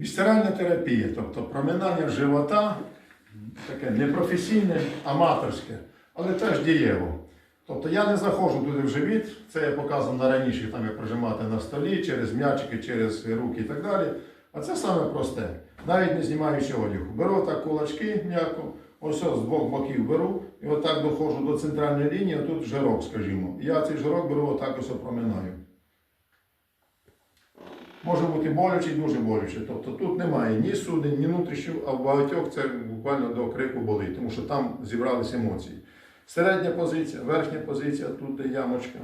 Вісцеральна терапія, тобто проминання живота, таке непрофесійне, аматорське, але теж дієво. Тобто я не заходжу туди в живіт, це я показував на раніше, там як прожимати на столі, через м'ячики, через руки і так далі. А це саме просте, навіть не знімаючи одягу. Беру так кулачки м'яко, ось з двох боків беру і отак доходжу до центральної лінії, а тут жирок, скажімо. Я цей жирок беру отак ось проминаю. Може бути боляче і дуже боляче. Тобто тут немає ні судин, ні внутрішніх, а в багатьох це буквально до крику болить, тому що там зібралися емоції. Середня позиція, верхня позиція, тут де ямочка.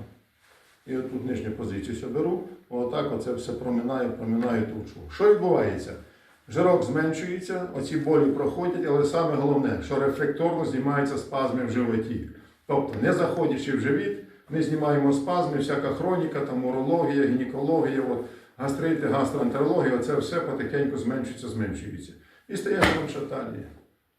І отут нижню позицію все беру. Отак оце все проминаю, проминаю тучу. Що відбувається? Жирок зменшується, оці болі проходять, але саме головне, що рефлекторно знімаються спазми в животі. Тобто, не заходячи в живіт, ми знімаємо спазми, всяка хроніка, там урологія, гінекологія, от, гастрити, гастроентерологія, це все потихеньку зменшується, зменшується. І стає шаталія.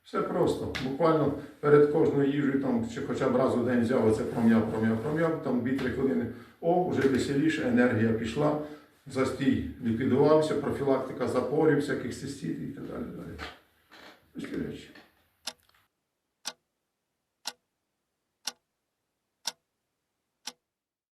Все просто. Буквально перед кожною їжею, там, чи хоча б раз у день взяв оце пром'яв, пром'яв, пром'яв, там 2-3 хвилини. О, вже веселіше, енергія пішла, застій ліквідувався, профілактика запорів, всяких цистит і так далі.